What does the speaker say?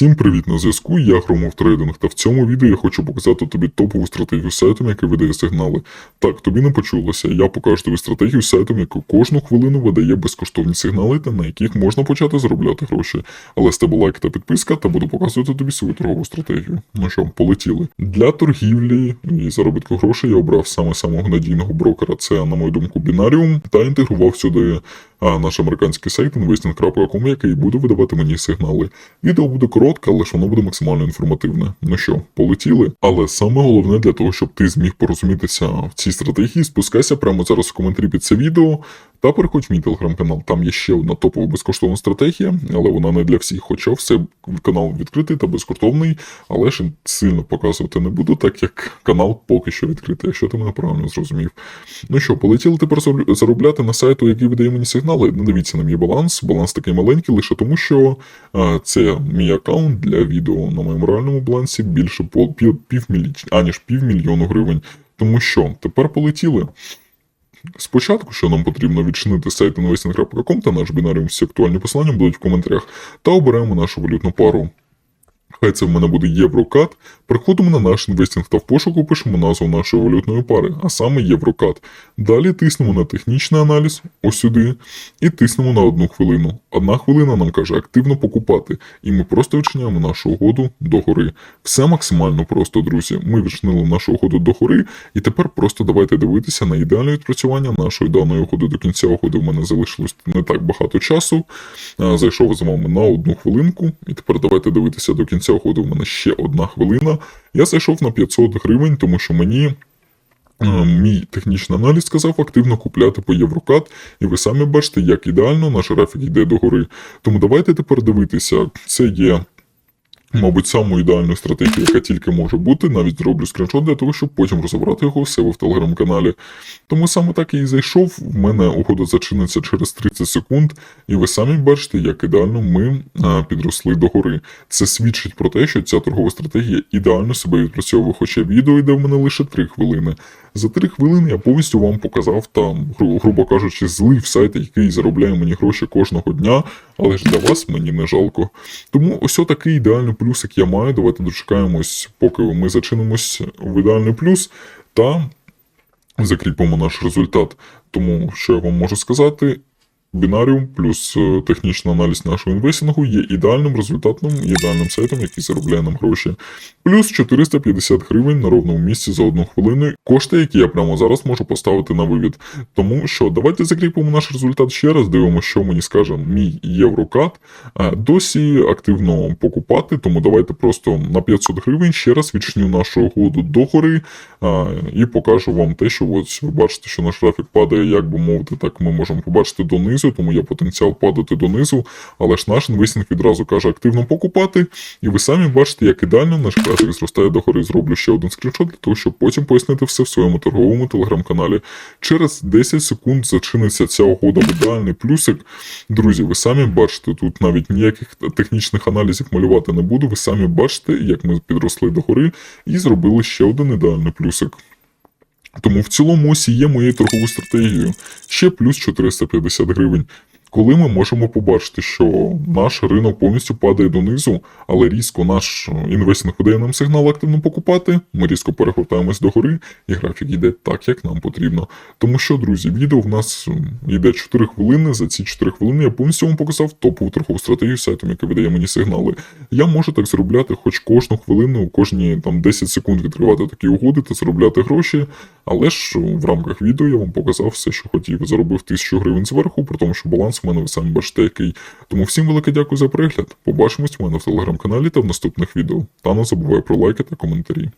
Всім привіт на зв'язку, я Хромов Трейдинг, та в цьому відео я хочу показати тобі топову стратегію сайтом, який видає сигнали. Так, тобі не почулося, я покажу тобі стратегію сайтом, яку кожну хвилину видає безкоштовні сигнали, та на яких можна почати заробляти гроші. Але з тебе лайк та підписка, та буду показувати тобі свою торгову стратегію. Ну що, полетіли. Для торгівлі і заробітку грошей я обрав саме самого надійного брокера, це, на мою думку, Binarium, та інтегрував сюди а, наш американський сайт investing.com, який буде видавати мені сигнали. Відео буде коротке, але ж воно буде максимально інформативне. Ну що, полетіли? Але саме головне для того, щоб ти зміг порозумітися в цій стратегії, спускайся прямо зараз в коментарі під це відео та переходь в мій телеграм-канал. Там є ще одна топова безкоштовна стратегія, але вона не для всіх. Хоча все канал відкритий та безкоштовний, але ж сильно показувати не буду, так як канал поки що відкритий, якщо ти мене правильно зрозумів. Ну що, полетіли тепер заробляти на сайту, який видає мені сигнали. Не дивіться на мій баланс. Баланс такий маленький, лише тому, що це мій аккаунт для відео на моєму реальному балансі більше пол, пів, півмілі, аніж півмільйону гривень. Тому що тепер полетіли. Спочатку, що нам потрібно відчинити сайт investing.com та наш бінаріум всі актуальні посилання будуть в коментарях, та оберемо нашу валютну пару. Хай це в мене буде Єврокат. Переходимо на наш інвестинг та в пошуку пишемо назву нашої валютної пари, а саме Єврокат. Далі тиснемо на технічний аналіз, ось сюди, і тиснемо на одну хвилину. Одна хвилина нам каже активно покупати, і ми просто відчиняємо нашу угоду догори. Все максимально просто, друзі. Ми відчинили нашу угоду догори, і тепер просто давайте дивитися на ідеальне відпрацювання нашої даної угоди до кінця угоди. У мене залишилось не так багато часу. Зайшов з вами на одну хвилинку, і тепер давайте дивитися до кінця угоди. в мене ще одна хвилина. Я зайшов на 500 гривень, тому що мені. е, Мій технічний аналіз сказав активно купляти по Єврокат, і ви самі бачите, як ідеально наш графік йде догори. Тому давайте тепер дивитися. Це є, мабуть, самою ідеальною стратегією, яка тільки може бути. Навіть зроблю скріншот для того, щоб потім розібрати його у себе в телеграм-каналі. Тому саме так і зайшов. В мене угода зачиниться через 30 секунд, і ви самі бачите, як ідеально ми а, підросли догори. Це свідчить про те, що ця торгова стратегія ідеально себе відпрацьовує, хоча відео йде в мене лише 3 хвилини. За 3 хвилини я повністю вам показав там, гру- грубо кажучи, злив сайт, який заробляє мені гроші кожного дня, але ж для вас мені не жалко. Тому ось такий ідеальний плюсик я маю. Давайте дочекаємось, поки ми зачинимось в ідеальний плюс та закріпимо наш результат. Тому що я вам можу сказати. Бінаріум плюс е, технічний аналіз нашого інвестингу є ідеальним результатом, ідеальним сайтом, який заробляє нам гроші. Плюс 450 гривень на ровному місці за одну хвилину. Кошти, які я прямо зараз можу поставити на вивід. Тому що давайте закріпимо наш результат ще раз. Дивимося, що мені скаже мій єврокат. Е, Досі активно покупати, тому давайте просто на 500 гривень ще раз відчиню нашу угоду догори і покажу вам те, що ось ви бачите, що наш графік падає, як би мовити, так ми можемо побачити донизу, тому є потенціал падати донизу. Але ж наш інвестинг відразу каже активно покупати, і ви самі бачите, як ідеально наш графік зростає догори. Зроблю ще один скріншот для того, щоб потім пояснити все в своєму торговому телеграм-каналі. Через 10 секунд зачиниться ця угода в ідеальний плюсик. Друзі, ви самі бачите, тут навіть ніяких технічних аналізів малювати не буду. Ви самі бачите, як ми підросли догори і зробили ще один ідеальний плюсик. Тому в цілому ось і є моєю торговою стратегією. Ще плюс 450 гривень. Коли ми можемо побачити, що наш ринок повністю падає донизу, але різко наш е, інвестинг видає нам сигнал активно покупати, ми різко перегортаємось догори, і графік йде так, як нам потрібно. Тому що, друзі, відео в нас йде 4 хвилини. За ці 4 хвилини я повністю вам показав топову торгову стратегію сайтом, який видає мені сигнали. Я можу так заробляти хоч кожну хвилину, кожні там 10 секунд відкривати такі угоди та заробляти гроші. Але ж в рамках відео я вам показав все, що хотів. Заробив 1000 гривень зверху, при тому, що баланс в мене Баштекий. Тому всім велике дякую за перегляд. Побачимось в мене в телеграм-каналі та в наступних відео. Та не забувай про лайки та коментарі.